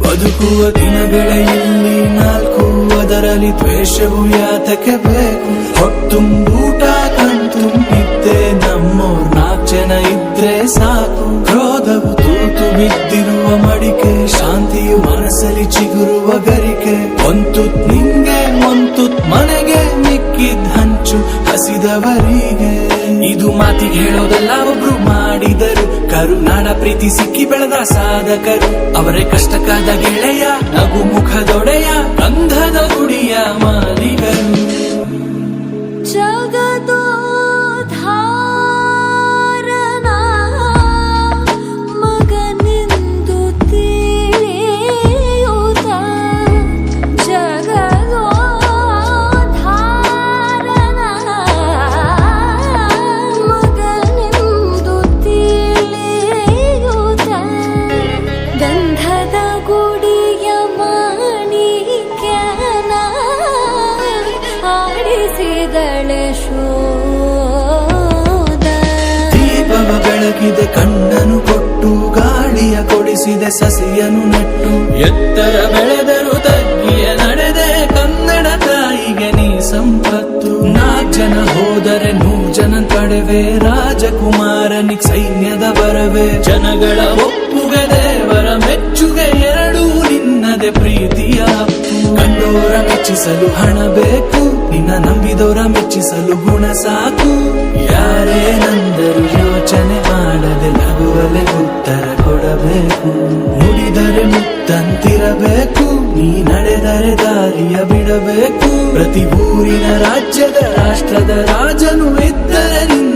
ಬದುಕುವ ದಿನಗಳಲ್ಲಿ ನಾಲ್ಕು ಅದರಲ್ಲಿ ದ್ವೇಷವು ಯಾತಕ್ಕೆ ಬೇಕು? ಹೊತ್ತುಂಬೂಟ ಕಣ್ತುಂಬಿದ್ದೆ ನಮ್ಮೋರ್ ನಾಲ್ಕು ಜನ ಇದ್ರೆ ಸಾಕು. ಕ್ರೋಧವು ತೂತು ಬಿದ್ದಿರುವ ಮಡಿಕೆ, ಶಾಂತಿಯು ಮನಸ್ಸಲ್ಲಿ ಚಿಗುರುವ ಗರಿಕೆ. ಒಂತುತ್ ನಿಂಗೆ, ಒಂತುತ್ ಮನೆಗೆ ಮಿಕ್ಕಿದ್ ಹಂಚು ಹಸಿದವರಿಗೆ ಇದು ಮಾತಿಗೆ ಹೇಳೋದಲ್ಲ, ಒಬ್ರು ಮಾಡಿದರು. ಕರುನಾಡ ಪ್ರೀತಿ ಸಿಕ್ಕಿ ಬೆಳೆದ ಸಾಧಕರು. ಅವರೇ ಕಷ್ಟಕಾದ ಗೆಳೆಯ ನಗು ಮುಖದೊಡೆಯ ಗಂಧದ ಗುಡಿಯ ಮಾಲೀಗರು ಬೆಳಗಿದೆ ಕಣ್ಣನು ಕೊಟ್ಟು, ಗಾಳಿಯ ಕೊಡಿಸಿದೆ ಸಸಿಯನು ನೆಟ್ಟು. ಎತ್ತರ ಬೆಳೆದರು ತಗ್ಗಿಯ ನಡೆದೆ, ಕನ್ನಡ ತಾಯಿಗೆ ನೀ ಸಂಪತ್ತು. ನಾಲ್ಕು ಜನ ಹೋದರೆ ನೂರು ಜನ ತಡವೆ, ರಾಜಕುಮಾರನಿಗೆ ಸೈನ್ಯದ ಬರವೆ ಜನಗಳ ಒಪ್ಪುಗೆ ದೇವರ ಮೆಚ್ಚುಗೆ ಎರಡೂ ನಿನ್ನದೆ ಪ್ರೀತಿಯ ಕಂಡೋರ ಮೆಚ್ಚಿಸಲು ಹಣ ಬೇಕು, ನಿನ್ನ ನಂಬಿದವರ ಮೆಚ್ಚಿಸಲು ಗುಣ ಸಾಕು. ಯಾರೇ ನಂದರು ಯೋಚನೆ? ತಂತಿರಬೇಕು ನೀ ನಡೆದರೆ ದಾರಿಯ ಬಿಡಬೇಕು. ಪ್ರತಿ ಊರಿನ ರಾಜ್ಯದ ರಾಷ್ಟ್ರದ ರಾಜನು ಇದ್ದರೆ ನಿನ್ನ